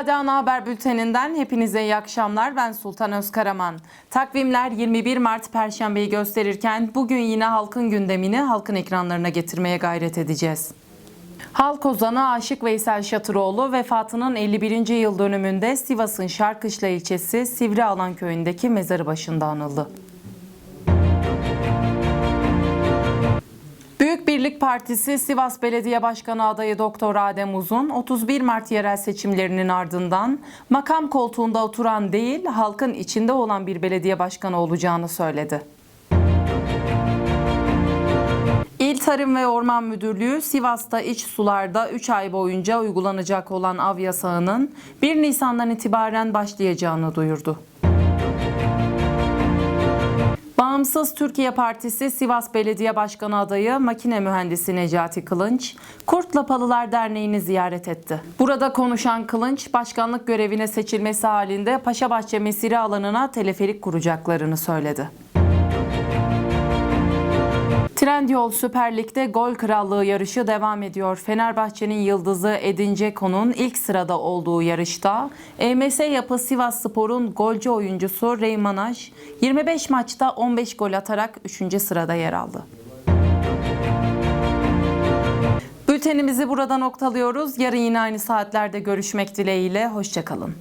Sade Ana Haber Bülteninden hepinize iyi akşamlar. Ben Sultan Özkaraman. Takvimler 21 Mart Perşembeyi gösterirken bugün yine halkın gündemini halkın ekranlarına getirmeye gayret edeceğiz. Halk ozanı Aşık Veysel Şatıroğlu vefatının 51. yıl dönümünde Sivas'ın Şarkışla ilçesi Sivrialan köyündeki mezarı başında anıldı. Birlik Partisi Sivas Belediye Başkanı adayı Doktor Adem Uzun 31 Mart yerel seçimlerinin ardından makam koltuğunda oturan değil halkın içinde olan bir belediye başkanı olacağını söyledi. İl Tarım ve Orman Müdürlüğü Sivas'ta iç sularda 3 ay boyunca uygulanacak olan av yasağının 1 Nisan'dan itibaren başlayacağını duyurdu. Bağımsız Türkiye Partisi Sivas Belediye Başkanı adayı makine mühendisi Necati Kılınç, Kurtlapalılar Derneği'ni ziyaret etti. Burada konuşan Kılınç, başkanlık görevine seçilmesi halinde Paşabahçe Mesire alanına teleferik kuracaklarını söyledi. Trendyol Süper Lig'de gol krallığı yarışı devam ediyor. Fenerbahçe'nin yıldızı Edin Dzeko'nun ilk sırada olduğu yarışta EMS Yapı Sivas Spor'un golcü oyuncusu Reymanaj 25 maçta 15 gol atarak 3. sırada yer aldı. Bültenimizi burada noktalıyoruz. Yarın yine aynı saatlerde görüşmek dileğiyle. Hoşçakalın.